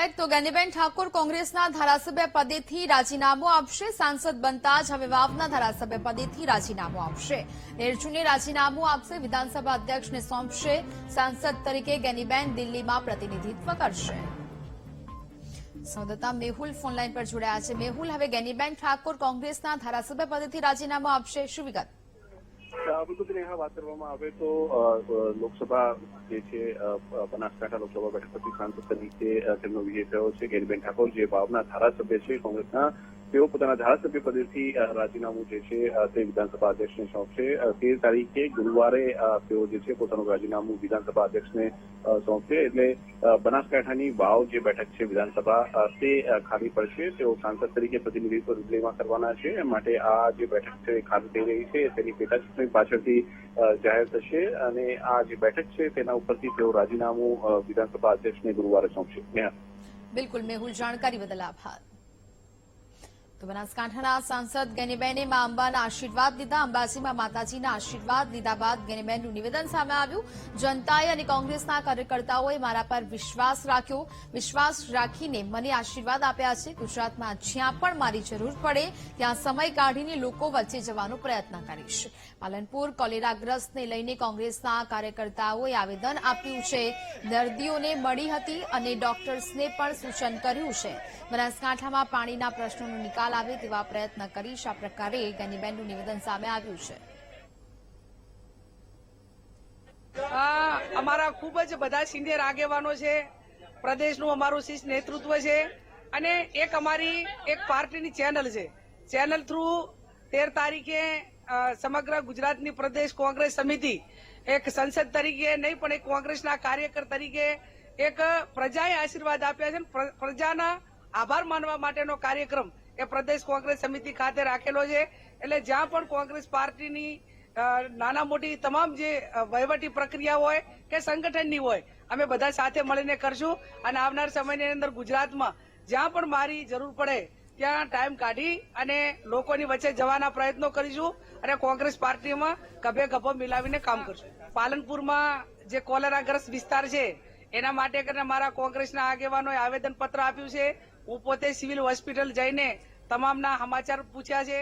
Back તો ગેનીબેન ઠાકોર કોંગ્રેસના ધારાસભ્ય પદેથી રાજીનામું આપશે. સાંસદ બનતા જ હવે વાવના ધારાસભ્ય પદેથી રાજીનામું આપશે. એરચુને રાજીનામું આપશે, વિધાનસભા અધ્યક્ષને સોંપશે. સાંસદ તરીકે ગેનીબેન દિલ્હીમાં પ્રતિનિધિત્વ કરશે. સંવાદદાતા મેહુલ ફોનલાઈન પર જોડાયા છે. મેહુલ, હવે ગેનીબેન ઠાકોર કોંગ્રેસના ધારાસભ્ય પદેથી રાજીનામું આપશે. શું વિગત? બિલકુલ નેહા વાત કરવામાં આવે તો લોકસભા જે છે બનાસકાંઠા લોકસભા બેઠક પરથી સાંસદ તરીકે તેમનો વિજય થયો છે. ગેનીબેન ઠાકોર જે ભાવના ધારાસભ્ય છે, કોંગ્રેસના તેઓ પોતાના ધારાસભ્ય પદેથી અ, રાજીનામું જે છે અ, તે વિધાનસભા અધ્યક્ષને સોંપશે અ, તેર તારીખે ગુરુવારે અ, તેઓ જે છે પોતાનું રાજીનામું વિધાનસભા અધ્યક્ષને અ, સોંપશે એટલે અ, બનાસકાંઠાની વાવ જે બેઠક છે વિધાનસભા અ, તે અ, ખાલી પડશે તેઓ સાંસદ તરીકે પ્રતિનિધિત્વ દિલ્હીમાં કરવાના છે એ માટે આ જે બેઠક છે એ ખાલી થઈ રહી છે તેની પેટા ચૂંટણી પાછળથી અ, જાહેર થશે અને આ જે બેઠક છે તેના ઉપરથી તેઓ રાજીનામું અ, વિધાનસભા અધ્યક્ષને ગુરુવારે સોંપશે નેહા બિલકુલ મેહુલ જાણકારી બદલ આભાર તો બનાસકાંઠાના સાંસદ ગેનીબેને મા અંબાના આશીર્વાદ લીધા. અંબાજીમાં માતાજીના આશીર્વાદ લીધા બાદ ગેનીબેનનું નિવેદન સામે આવ્યું. જનતાએ અને કોંગ્રેસના કાર્યકર્તાઓએ મારા પર વિશ્વાસ રાખ્યો. વિશ્વાસ રાખીને મને આશીર્વાદ આપ્યા છે. ગુજરાતમાં જ્યાં પણ મારી જરૂર પડે, ત્યાં સમય કાઢીને લોકો વચ્ચે જવાનો પ્રયત્ન કરીશ. પાલનપુર કોલેરાગ્રસ્તને લઈને કોંગ્રેસના કાર્યકર્તાઓએ આવેદન આપ્યું છે. દર્દીઓને મળી હતી અને ડોક્ટર્સને પણ સૂચન કર્યું છે. બનાસકાંઠામાં પાણીના પ્રશ્નોનો નિકાલ આવે તેવા પ્રયત્ન કરીશ. આ પ્રકારે ગનીબેનનું નિવેદન સામે આવ્યું છે. અમારા ખૂબ જ બધા સિનિયર આગેવાનો છે. પ્રદેશનું અમારું શીર્ષ નેતૃત્વ છે. અને એક અમારી એક પાર્ટીની ચેનલ છે. ચેનલ થ્રુ તેર તારીખે સમગ્ર ગુજરાતની પ્રદેશ કોંગ્રેસ સમિતિ એક સંસદ તરીકે નહીં, પણ એક કોંગ્રેસના કાર્યકર તરીકે એક પ્રજાએ આશીર્વાદ આપ્યા છે. પ્રજાના આભાર માનવા માટેનો કાર્યક્રમ એ પ્રદેશ કોંગ્રેસ સમિતિ ખાતે રાખેલો છે. એટલે જ્યાં પણ કોંગ્રેસ પાર્ટીની નાના મોટી તમામ જે વહીવટી પ્રક્રિયા હોય કે સંગઠનની હોય, અમે બધા સાથે મળીને કરશું. અને આવનાર સમયની અંદર ગુજરાતમાં જ્યાં પણ મારી જરૂર પડે, ત્યાં ટાઈમ કાઢી અને લોકોની વચ્ચે જવાના પ્રયત્નો કરીશું અને કોંગ્રેસ પાર્ટીમાં ગભે ગભો મિલાવીને કામ કરશું. પાલનપુરમાં જે કોલેરાગ્રસ્ત વિસ્તાર છે, એના માટે કરીને મારા કોંગ્રેસના આગેવાનોએ આવેદન પત્ર આપ્યું છે. હું પોતે સિવિલ હોસ્પિટલ જઈને તમામના સમાચાર પૂછ્યા છે.